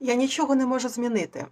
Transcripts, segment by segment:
Я нічого не можу змінити.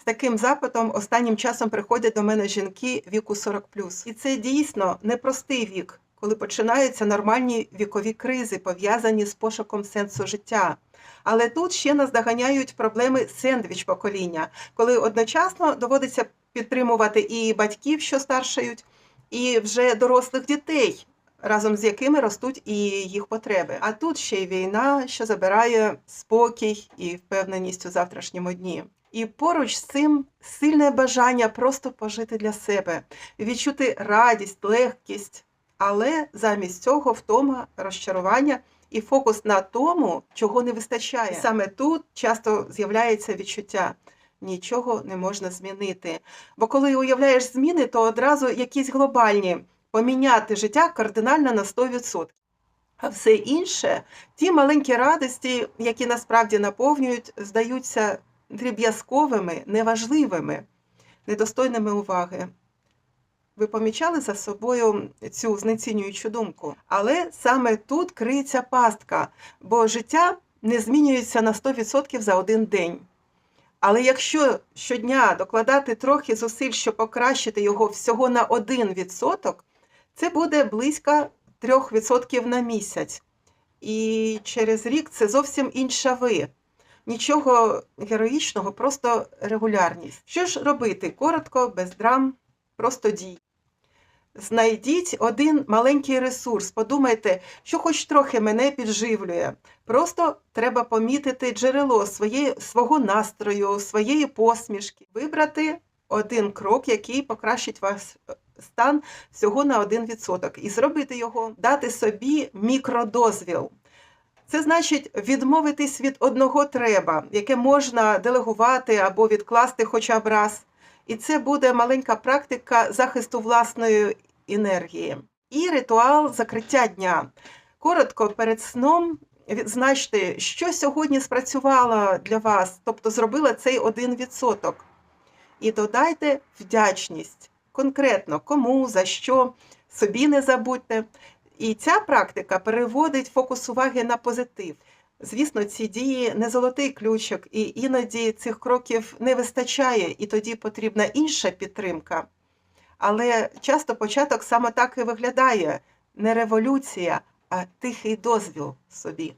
З таким запитом останнім часом приходять до мене жінки віку 40 І це дійсно непростий вік, коли починаються нормальні вікові кризи, пов'язані з пошуком сенсу життя. Але тут ще нас доганяють проблеми сендвіч покоління, коли одночасно доводиться підтримувати і батьків, що старшають, і вже дорослих дітей, разом з якими ростуть і їх потреби. А тут ще й війна, що забирає спокій і впевненість у завтрашньому дні. І поруч з цим сильне бажання просто пожити для себе, відчути радість, легкість, але замість цього втома, розчарування і фокус на тому, чого не вистачає. Саме тут часто з'являється відчуття. Нічого не можна змінити. Бо коли уявляєш зміни, то одразу якісь глобальні поміняти життя кардинально на 100%. А все інше, ті маленькі радості, які насправді наповнюють, здаються дріб'язковими, неважливими, недостойними уваги. Ви помічали за собою цю знецінюючу думку. Але саме тут криється пастка, бо життя не змінюється на 100% за один день. Але якщо щодня докладати трохи зусиль, щоб покращити його всього на 1%, це буде близько 3% на місяць. І через рік це зовсім інша ви. Нічого героїчного, просто регулярність. Що ж робити? Коротко, без драм, просто дій. Знайдіть один маленький ресурс, подумайте, що хоч трохи мене підживлює. Просто треба помітити джерело своєї, свого настрою, своєї посмішки, вибрати один крок, який покращить ваш стан всього на 1%, і зробити його, дати собі мікродозвіл. Це значить відмовитись від одного треба, яке можна делегувати або відкласти хоча б раз. І це буде маленька практика захисту власної енергії. І ритуал закриття дня. Коротко перед сном відзначте, що сьогодні спрацювало для вас, тобто зробила цей 1%. І додайте вдячність конкретно кому, за що, собі не забудьте. І ця практика переводить фокус уваги на позитив. Звісно, ці дії не золотий ключик, і іноді цих кроків не вистачає, і тоді потрібна інша підтримка. Але часто початок саме так і виглядає: не революція, а тихий дозвіл собі.